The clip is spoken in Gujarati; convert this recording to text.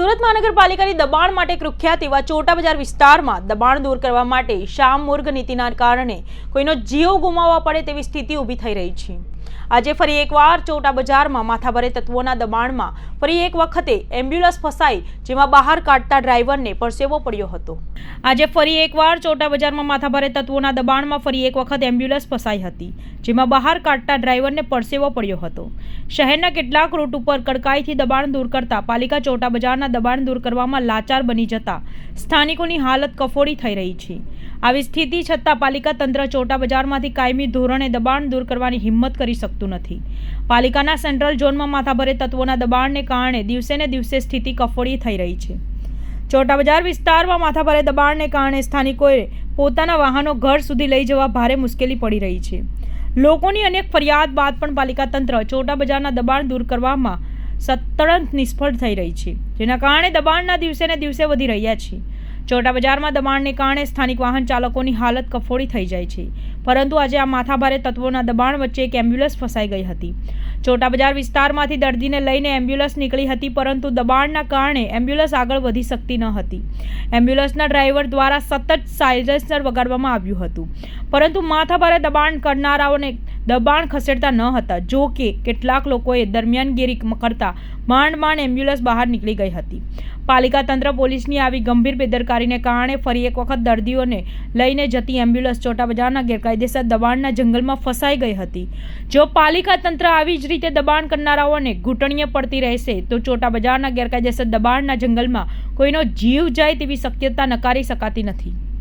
સુરત મહાનગરપાલિકાની દબાણ માટે કુખ્યાત એવા ચોટા બજાર વિસ્તારમાં દબાણ દૂર કરવા માટે શામ મુર્ગ નીતિના કારણે કોઈનો જીવ ગુમાવવા પડે તેવી સ્થિતિ ઊભી થઈ રહી છે. આજે ફરી એકવાર ચોટા બજારમાં માથાભારે તત્વોના દબાણમાં ફરી એક વખતે એમ્બ્યુલન્સ ફસાઈ, જેમાં બહાર કાઢતા ડ્રાઈવરને પરસેવો પડ્યો હતો. આજે ફરી એકવાર ચોટા બજારમાં માથાભારે તત્વોના દબાણમાં ફરી એક વખત એમ્બ્યુલન્સ ફસાઈ હતી, જેમાં બહાર કાઢતા ડ્રાઈવરને પરસેવો પડ્યો હતો. શહેરના કેટલાક રૂટ ઉપર કડકાઈથી દબાણ દૂર કરતા પાલિકા ચોટા બજારના દબાણ દૂર કરવામાં લાચાર બની જતા સ્થાનિકોની હાલત કફોડી થઈ રહી છે. આવી સ્થિતિ છતાં પાલિકા તંત્ર ચોટા બજારમાંથી કાયમી ધોરણે દબાણ દૂર કરવાની હિંમત કરી શકતું નથી. પાલિકાના સેન્ટ્રલ ઝોનમાં માથાભરે તત્વોના દબાણને કારણે દિવસે ને દિવસે સ્થિતિ કફોડી થઈ રહી છે. ચોટા બજાર વિસ્તારમાં માથાભારે દબાણને કારણે સ્થાનિકોએ પોતાના વાહનો ઘર સુધી લઈ જવા ભારે મુશ્કેલી પડી રહી છે. લોકોની અનેક ફરિયાદ બાદ પણ પાલિકા તંત્ર ચોટા બજારના દબાણ દૂર કરવામાં સતત નિષ્ફળ થઈ રહી છે, જેના કારણે દબાણના દિવસે ને દિવસે વધી રહ્યા છે. બજારમાં દબાણને કારણે સ્થાનિક વાહન ચાલકોની હાલત કફોડી થઈ જાય છે. પરંતુ આજે આ માથાભારે તત્વોના દબાણ વચ્ચે એક એમ્બ્યુલન્સ ફસાઈ ગઈ હતી. ચોટા બજાર વિસ્તારમાંથી દર્દીને લઈને એમ્બ્યુલન્સ નીકળી હતી, પરંતુ દબાણના કારણે એમ્બ્યુલન્સ આગળ વધી શકતી ન હતી. એમ્બ્યુલન્સના ડ્રાઈવર દ્વારા સતત સાયલેન્સર વગાડવામાં આવ્યું હતું. પરંતુ માથાભારે દબાણ કરનારાઓને દબાણ ખસેડતા ન હતા જો કે કેટલાક લોકોએ દરમિયાનગીરી કરતા માંડ માંડ એમ્બ્યુલન્સ બહાર નીકળી ગઈ હતી. પાલિકા તંત્ર પોલીસની આવી ગંભીર બેદરકારીને કારણે ફરી એક વખત દર્દીઓને લઈને જતી એમ્બ્યુલન્સ ચોટા બજારના ગેરકાયદેસર દબાણના જંગલમાં ફસાઈ ગઈ હતી. જો પાલિકા તંત્ર આવી જ રીતે દબાણ કરનારાઓને ઘૂંટણીએ પડતી રહેશે, તો ચોટા બજારના ગેરકાયદેસર દબાણના જંગલમાં કોઈનો જીવ જાય તેવી શક્યતા નકારી શકાતી નથી.